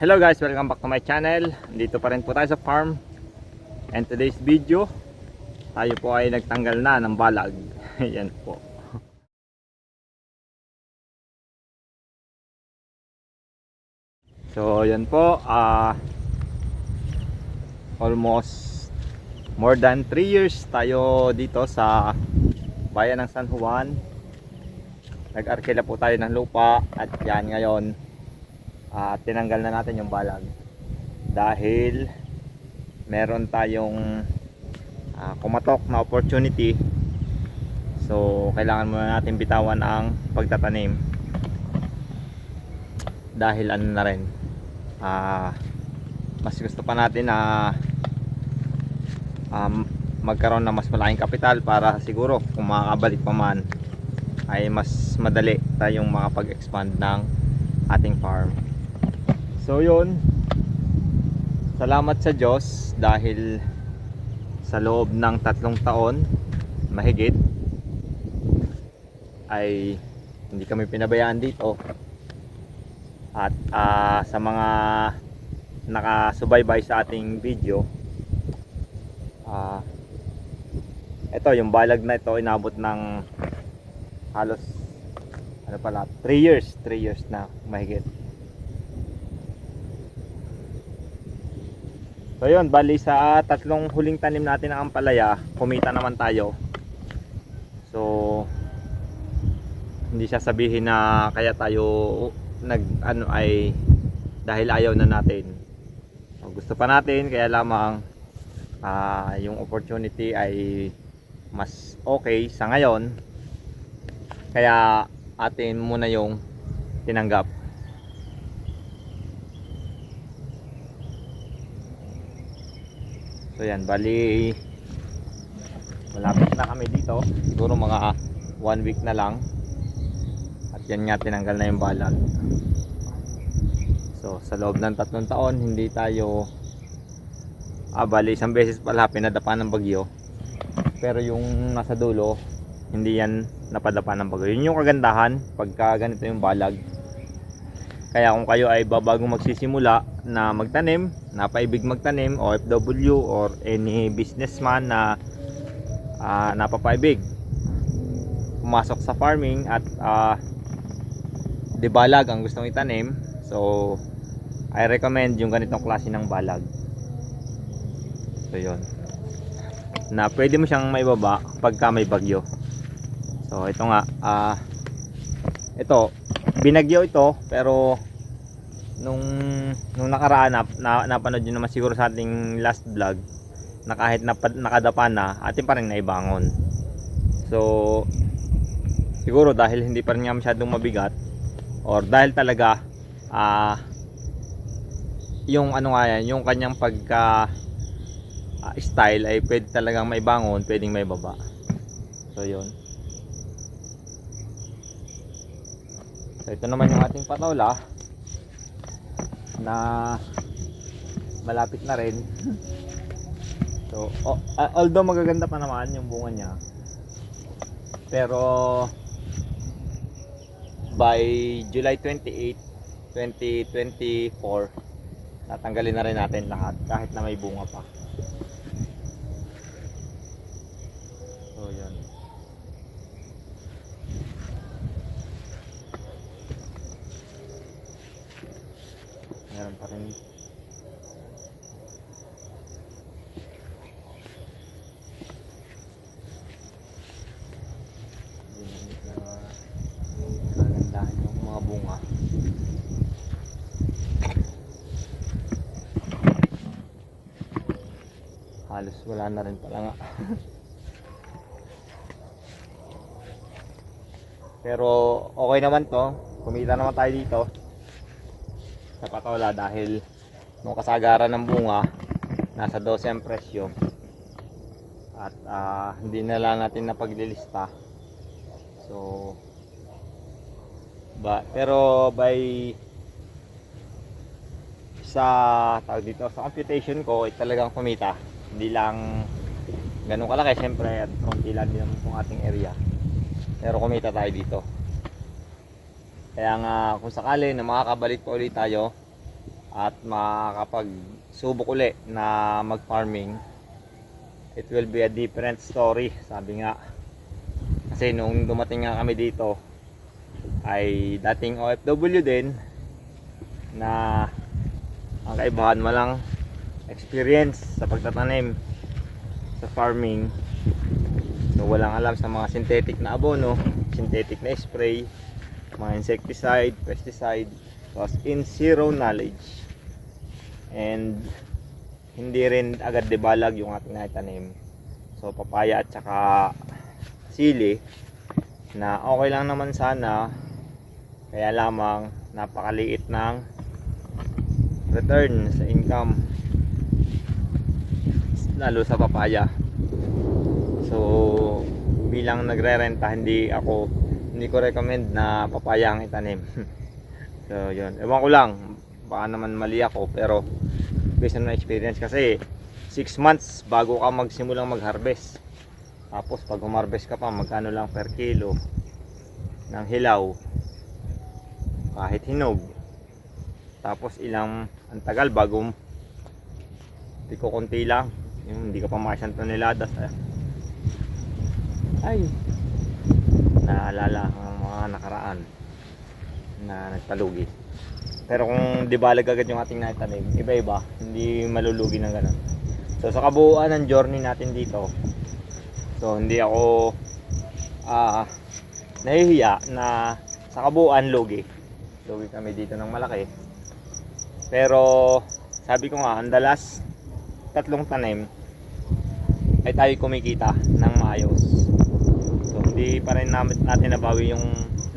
Hello guys, welcome back to my channel. Dito pa rin po tayo sa farm. And today's video, tayo po ay nagtanggal na ng balag. Yan po. So, yan po. ah almost more than 3 years tayo dito sa bayan ng San Juan. Nag-arkila po tayo ng lupa at yan ngayon at tinanggal na natin yung balag. Dahil meron tayong ah, kumatok na opportunity. So kailangan muna natin bitawan ang pagtatanim. Dahil ano na rin ah, mas gusto pa natin na um, magkaroon ng mas malaking kapital para siguro kung makakabalik pa man ay mas madali tayong makapag-expand ng ating farm So yun. Salamat sa Diyos dahil sa loob ng tatlong taon mahigit ay hindi kami pinabayaan dito. At ah, sa mga nakasubaybay sa ating video ah ito yung balag na ito inabot ng halos ano pala 3 years 3 years na mahigit So yun, bali sa tatlong huling tanim natin ng ampalaya, kumita naman tayo. So hindi siya sabihin na kaya tayo nag ano ay dahil ayaw na natin. So, gusto pa natin kaya lamang ah, yung opportunity ay mas okay sa ngayon. Kaya atin muna yung tinanggap. So yan, bali malapit na kami dito. Siguro mga one week na lang. At yan nga tinanggal na yung balag. So sa loob ng tatlong taon, hindi tayo ah, bali isang beses pala pinadapa ng bagyo. Pero yung nasa dulo, hindi yan napadapa ng bagyo. Yun yung kagandahan pagka ganito yung balag. Kaya kung kayo ay babagong magsisimula na magtanim, napaibig magtanim, OFW or any businessman na uh, napapaibig. Pumasok sa farming at uh, di balag ang gustong itanim. So I recommend yung ganitong klase ng balag. So yun. Na pwede mo siyang maibaba pagka may bagyo. So ito nga ah ito binagyo ito pero nung nung nakaraan na, na napanood nyo naman siguro sa ating last vlog na kahit napad, nakadapa na atin pa rin naibangon. So siguro dahil hindi pa rin nga masyadong mabigat or dahil talaga ah yung ano nga yan yung kanyang pagka ah, style ay pwede talagang maibangon pwedeng may baba so yun. So ito naman yung ating patola na malapit na rin. So oh, although magaganda pa naman yung bunga niya. Pero by July 28, 2024 tatanggalin na rin natin lahat kahit na may bunga pa. So yun. Meron pa rin halos wala na rin pala nga. Pero okay naman to. Kumita naman tayo dito sa patola dahil nung kasagaran ng bunga nasa 12 ang presyo. At ah, hindi na lang natin napaglilista. So ba pero by sa tawag dito sa computation ko ay talagang kumita. Hindi lang ganun kalaki syempre at konti lang din itong ating area. Pero kumita tayo dito kaya nga kung sakali na makakabalik pa ulit tayo at makakapagsubok uli na mag-farming, it will be a different story, sabi nga. Kasi nung dumating nga kami dito, ay dating OFW din na ang kaibahan mo lang experience sa pagtatanim sa farming so walang alam sa mga synthetic na abono synthetic na spray mga insecticide, pesticide was in zero knowledge. And hindi rin agad debalag yung ating naitanim so papaya at saka sili na okay lang naman sana. Kaya lamang napakaliit ng return sa income. Lalo sa papaya. So bilang nagre-renta hindi ako hindi ko recommend na papaya ang itanim. So yun. Ewan ko lang. Baka naman mali ako pero based on my experience kasi 6 months bago ka magsimulang mag-harvest. Tapos pag umarvest ka pa magkano lang per kilo ng hilaw? Kahit hinog. Tapos ilang ang tagal bago di ko konti lang. Yung hindi ka pa makasang toneladas eh. ay naalala ang mga nakaraan na nagpalugi. Pero kung di balag agad yung ating naitanim iba iba hindi malulugi ng ganun. So sa kabuuan ng journey natin dito so hindi ako ah nahihiya na sa kabuuan lugi. Lugi kami dito ng malaki. Pero sabi ko nga ang dalas tatlong tanim ay tayo kumikita ng maayos so hindi pa rin natin nabawi yung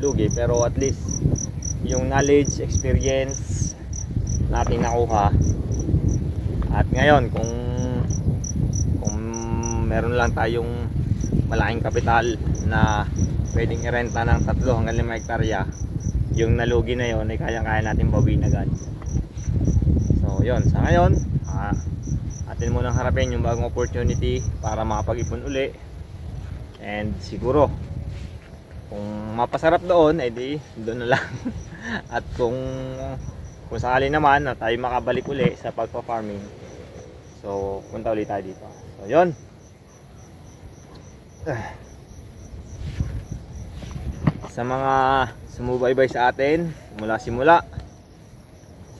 lugi pero at least yung knowledge, experience natin nakuha. At ngayon kung kung meron lang tayong malaking kapital na pwedeng irenta ng tatlo hanggang 5 hektarya yung nalugi na yon ay kaya-kaya natin bawiin agad. So yon sa ngayon ah, atin munang harapin yung bagong opportunity para makapag-ipon uli and siguro kung mapasarap doon eh di doon na lang. At kung kung sakali naman na tayo makabalik uli sa pagpa-farming so punta ulit tayo dito. So yun. Sa mga sumubaybay sa atin mula simula.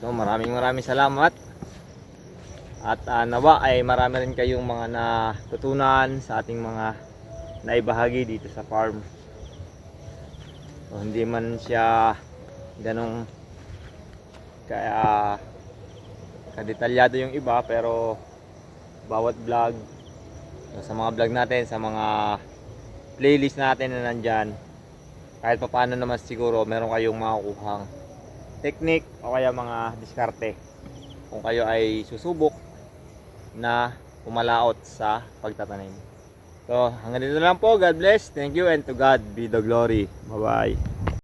So maraming maraming salamat. At ah, nawa ay marami rin kayong mga natutunan sa ating mga naibahagi dito sa farm. So, hindi man siya ganong kaya kadetalyado yung iba pero bawat vlog sa mga vlog natin sa mga playlist natin na nandyan kahit pa paano naman siguro meron kayong makukuhang technique o kaya mga diskarte kung kayo ay susubok na umalaot sa pagtatanim. So, hanggang dito lang po. God bless. Thank you and to God be the glory. Bye-bye.